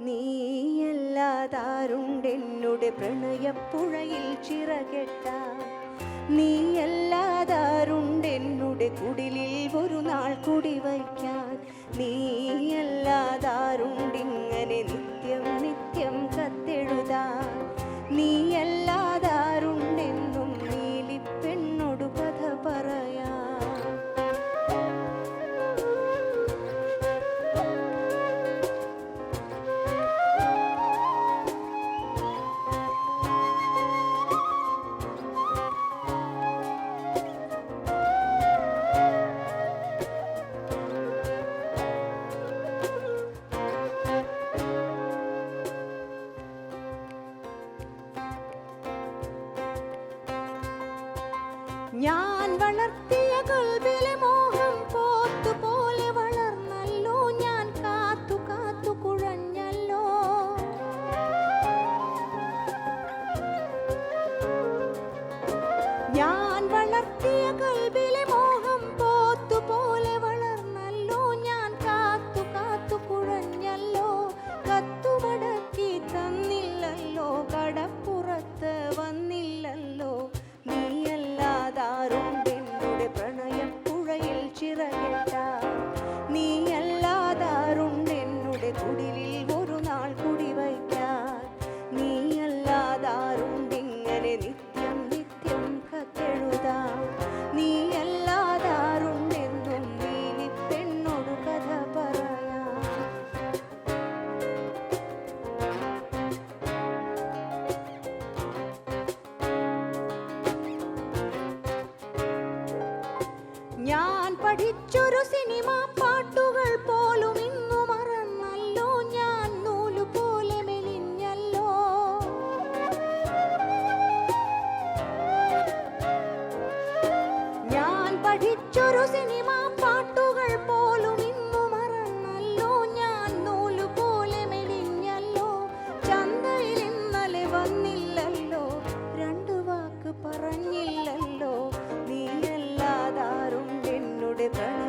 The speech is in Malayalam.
നീയല്ലാതാരുണ്ടെന്നുടെ പ്രണയപ്പുഴയിൽ ചിറകെട്ട. നീയല്ലാതാരുണ്ടെന്നുടെ കുടിലിൽ ഒരു നാൾ കുടിവയ്ക്കാൻ. നീയല്ലാതാരുണ്ടിങ്ങനെ നിത്യം ഞാൻ വളർത്തിയ കൊൽബിലെ മോഹം ഞാൻ പഠിച്ചൊരു സിനിമ പാട്ടുകൾ പോലും the